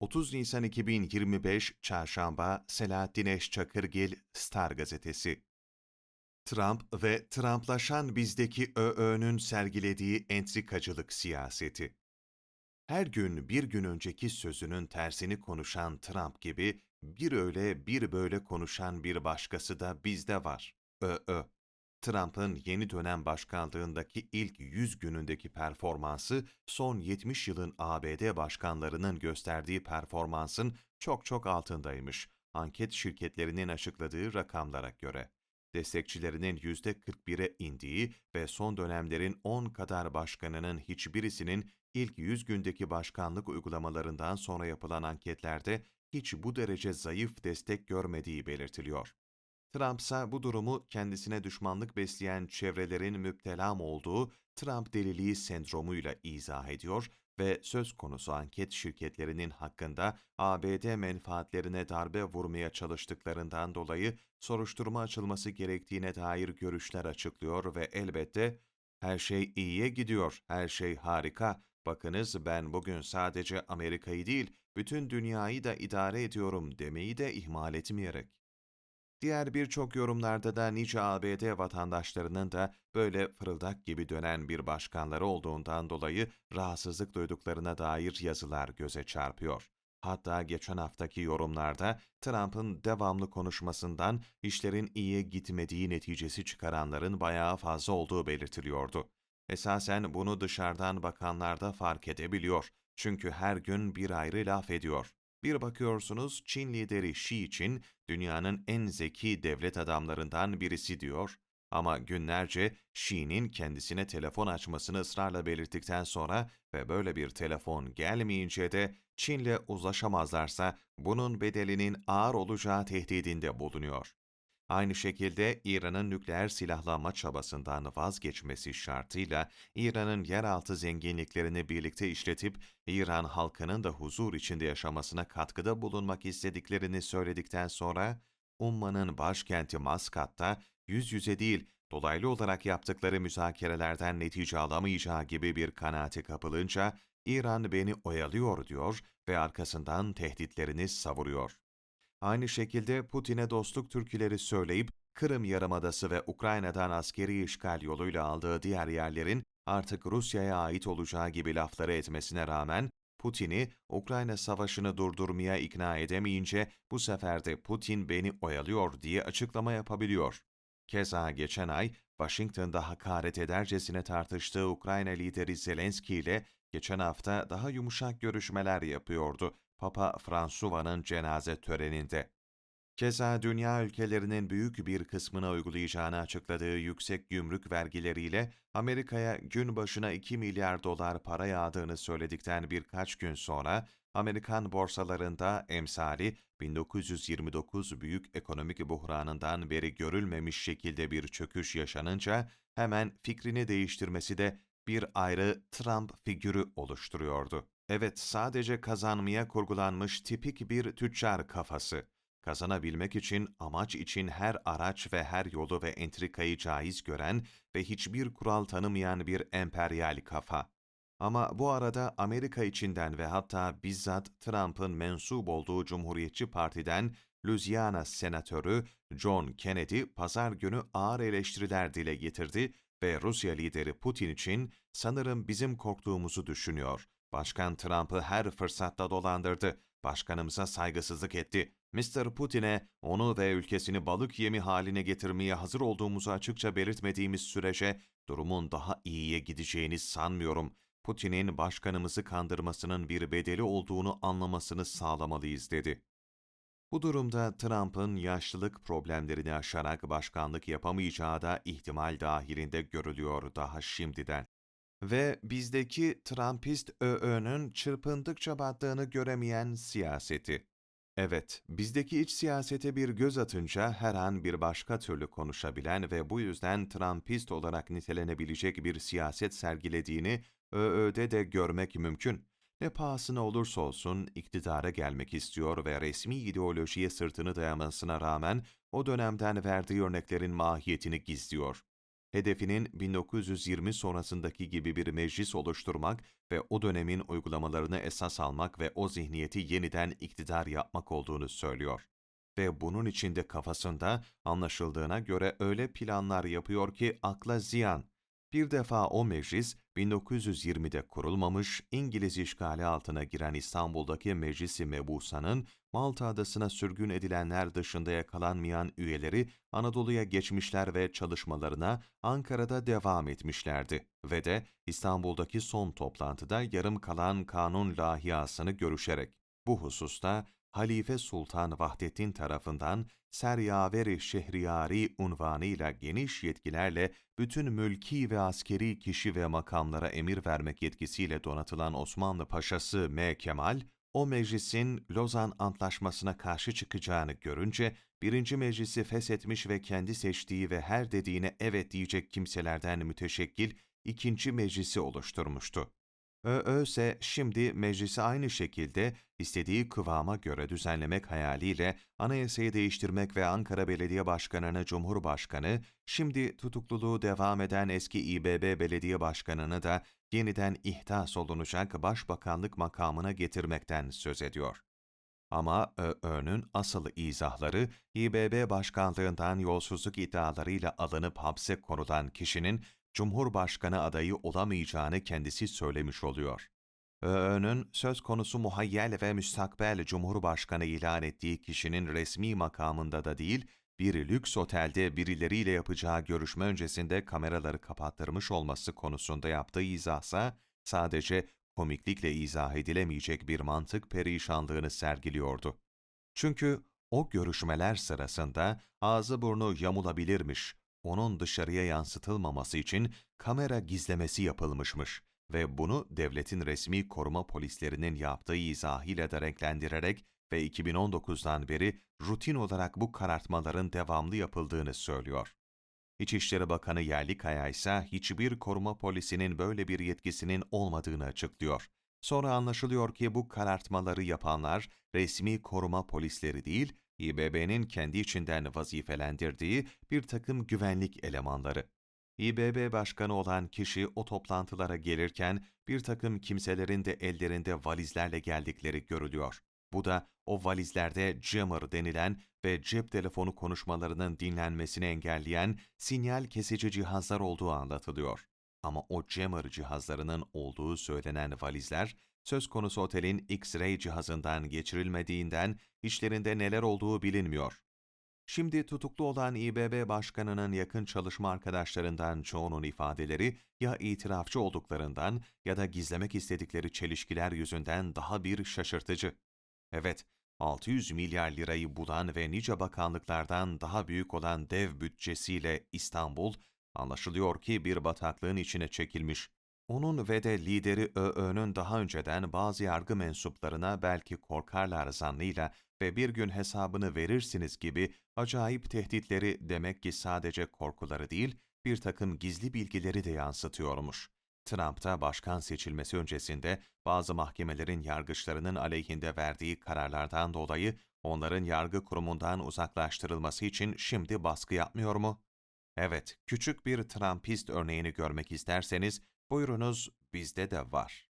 30 Nisan 2025 Çarşamba Selahattin Eşçakırgil Star Gazetesi Trump ve Trumplaşan bizdeki ÖÖ'nün sergilediği entrikacılık siyaseti. Her gün bir gün önceki sözünün tersini konuşan Trump gibi bir öyle bir böyle konuşan bir başkası da bizde var. ÖÖ. Trump'ın yeni dönem başkanlığındaki ilk 100 günündeki performansı, son 70 yılın ABD başkanlarının gösterdiği performansın çok çok altındaymış, anket şirketlerinin açıkladığı rakamlara göre. Destekçilerinin %41'e indiği ve son dönemlerin 10 kadar başkanının hiçbirisinin ilk 100 gündeki başkanlık uygulamalarından sonra yapılan anketlerde hiç bu derece zayıf destek görmediği belirtiliyor. Trump ise bu durumu kendisine düşmanlık besleyen çevrelerin müptelam olduğu Trump deliliği sendromuyla izah ediyor ve söz konusu anket şirketlerinin hakkında ABD menfaatlerine darbe vurmaya çalıştıklarından dolayı soruşturma açılması gerektiğine dair görüşler açıklıyor ve elbette her şey iyiye gidiyor, her şey harika. Bakınız ben bugün sadece Amerika'yı değil, bütün dünyayı da idare ediyorum demeyi de ihmal etmeyerek. Diğer birçok yorumlarda da nice ABD vatandaşlarının da böyle fırıldak gibi dönen bir başkanları olduğundan dolayı rahatsızlık duyduklarına dair yazılar göze çarpıyor. Hatta geçen haftaki yorumlarda Trump'ın devamlı konuşmasından işlerin iyiye gitmediği neticesi çıkaranların bayağı fazla olduğu belirtiliyordu. Esasen bunu dışarıdan bakanlar da fark edebiliyor. Çünkü her gün bir ayrı laf ediyor. Bir bakıyorsunuz Çin lideri Xi için dünyanın en zeki devlet adamlarından birisi diyor. Ama günlerce Xi'nin kendisine telefon açmasını ısrarla belirttikten sonra ve böyle bir telefon gelmeyince de Çin'le uzlaşamazlarsa bunun bedelinin ağır olacağı tehdidinde bulunuyor. Aynı şekilde İran'ın nükleer silahlanma çabasından vazgeçmesi şartıyla İran'ın yeraltı zenginliklerini birlikte işletip İran halkının da huzur içinde yaşamasına katkıda bulunmak istediklerini söyledikten sonra Umman'ın başkenti Maskat'ta yüz yüze değil dolaylı olarak yaptıkları müzakerelerden netice alamayacağı gibi bir kanaate kapılınca İran beni oyalıyor diyor ve arkasından tehditlerini savuruyor. Aynı şekilde Putin'e dostluk türküleri söyleyip Kırım Yarımadası ve Ukrayna'dan askeri işgal yoluyla aldığı diğer yerlerin artık Rusya'ya ait olacağı gibi lafları etmesine rağmen Putin'i Ukrayna savaşını durdurmaya ikna edemeyince bu sefer de Putin beni oyalıyor diye açıklama yapabiliyor. Keza geçen ay Washington'da hakaret edercesine tartıştığı Ukrayna lideri Zelenski ile geçen hafta daha yumuşak görüşmeler yapıyordu Papa Fransuva'nın cenaze töreninde. Keza dünya ülkelerinin büyük bir kısmına uygulayacağını açıkladığı yüksek gümrük vergileriyle Amerika'ya gün başına 2 milyar dolar para yağdığını söyledikten birkaç gün sonra Amerikan borsalarında emsali 1929 büyük ekonomik buhranından beri görülmemiş şekilde bir çöküş yaşanınca hemen fikrini değiştirmesi de bir ayrı Trump figürü oluşturuyordu. Evet, sadece kazanmaya kurgulanmış tipik bir tüccar kafası. Kazanabilmek için, amaç için her araç ve her yolu ve entrikayı caiz gören ve hiçbir kural tanımayan bir emperyal kafa. Ama bu arada Amerika içinden ve hatta bizzat Trump'ın mensup olduğu Cumhuriyetçi Parti'den Louisiana Senatörü John Kennedy pazar günü ağır eleştiriler dile getirdi ve Rusya lideri Putin için sanırım bizim korktuğumuzu düşünüyor. Başkan Trump'ı her fırsatta dolandırdı. Başkanımıza saygısızlık etti. Mr. Putin'e onu ve ülkesini balık yemi haline getirmeye hazır olduğumuzu açıkça belirtmediğimiz sürece durumun daha iyiye gideceğini sanmıyorum. Putin'in başkanımızı kandırmasının bir bedeli olduğunu anlamasını sağlamalıyız dedi. Bu durumda Trump'ın yaşlılık problemlerini aşarak başkanlık yapamayacağı da ihtimal dahilinde görülüyor daha şimdiden ve bizdeki Trumpist ÖÖ'nün çırpındıkça battığını göremeyen siyaseti. Evet, bizdeki iç siyasete bir göz atınca her an bir başka türlü konuşabilen ve bu yüzden Trumpist olarak nitelenebilecek bir siyaset sergilediğini ÖÖ'de de görmek mümkün. Ne pahasına olursa olsun iktidara gelmek istiyor ve resmi ideolojiye sırtını dayamasına rağmen o dönemden verdiği örneklerin mahiyetini gizliyor. Hedefinin 1920 sonrasındaki gibi bir meclis oluşturmak ve o dönemin uygulamalarını esas almak ve o zihniyeti yeniden iktidar yapmak olduğunu söylüyor. Ve bunun içinde kafasında anlaşıldığına göre öyle planlar yapıyor ki akla ziyan. Bir defa o meclis 1920'de kurulmamış, İngiliz işgali altına giren İstanbul'daki Meclisi Mebusa'nın Malta adasına sürgün edilenler dışında yakalanmayan üyeleri Anadolu'ya geçmişler ve çalışmalarına Ankara'da devam etmişlerdi ve de İstanbul'daki son toplantıda yarım kalan kanun lahiyasını görüşerek. Bu hususta Halife Sultan Vahdettin tarafından Seryaveri Şehriyari unvanıyla geniş yetkilerle bütün mülki ve askeri kişi ve makamlara emir vermek yetkisiyle donatılan Osmanlı Paşası M. Kemal, o meclisin Lozan Antlaşması'na karşı çıkacağını görünce, birinci meclisi feshetmiş ve kendi seçtiği ve her dediğine evet diyecek kimselerden müteşekkil ikinci meclisi oluşturmuştu. ÖÖ ise şimdi meclisi aynı şekilde istediği kıvama göre düzenlemek hayaliyle anayasayı değiştirmek ve Ankara Belediye Başkanı'nı Cumhurbaşkanı, şimdi tutukluluğu devam eden eski İBB Belediye Başkanı'nı da yeniden ihdas olunacak başbakanlık makamına getirmekten söz ediyor. Ama ÖÖ'nün asıl izahları İBB başkanlığından yolsuzluk iddialarıyla alınıp hapse konulan kişinin Cumhurbaşkanı adayı olamayacağını kendisi söylemiş oluyor. ÖÖ'nün söz konusu muhayyel ve müstakbel Cumhurbaşkanı ilan ettiği kişinin resmi makamında da değil, bir lüks otelde birileriyle yapacağı görüşme öncesinde kameraları kapattırmış olması konusunda yaptığı izahsa sadece komiklikle izah edilemeyecek bir mantık perişanlığını sergiliyordu. Çünkü o görüşmeler sırasında ağzı burnu yamulabilirmiş, onun dışarıya yansıtılmaması için kamera gizlemesi yapılmışmış ve bunu devletin resmi koruma polislerinin yaptığı izahıyla da renklendirerek ve 2019'dan beri rutin olarak bu karartmaların devamlı yapıldığını söylüyor. İçişleri Bakanı Yerlikaya ise hiçbir koruma polisinin böyle bir yetkisinin olmadığını açıklıyor. Sonra anlaşılıyor ki bu karartmaları yapanlar resmi koruma polisleri değil, İBB'nin kendi içinden vazifelendirdiği bir takım güvenlik elemanları. İBB Başkanı olan kişi o toplantılara gelirken bir takım kimselerin de ellerinde valizlerle geldikleri görülüyor. Bu da o valizlerde jammer denilen ve cep telefonu konuşmalarının dinlenmesini engelleyen sinyal kesici cihazlar olduğu anlatılıyor. Ama o jammer cihazlarının olduğu söylenen valizler, söz konusu otelin X-ray cihazından geçirilmediğinden içlerinde neler olduğu bilinmiyor. Şimdi tutuklu olan İBB Başkanı'nın yakın çalışma arkadaşlarından çoğunun ifadeleri ya itirafçı olduklarından ya da gizlemek istedikleri çelişkiler yüzünden daha bir şaşırtıcı. Evet, 600 milyar lirayı bulan ve nice bakanlıklardan daha büyük olan dev bütçesiyle İstanbul, anlaşılıyor ki bir bataklığın içine çekilmiş. Onun ve de lideri ÖÖ'nün daha önceden bazı yargı mensuplarına belki korkarlar zannıyla ve bir gün hesabını verirsiniz gibi acayip tehditleri demek ki sadece korkuları değil, bir takım gizli bilgileri de yansıtıyormuş. Trump'ta başkan seçilmesi öncesinde bazı mahkemelerin yargıçlarının aleyhinde verdiği kararlardan dolayı onların yargı kurumundan uzaklaştırılması için şimdi baskı yapmıyor mu? Evet, küçük bir Trumpist örneğini görmek isterseniz buyurunuz bizde de var.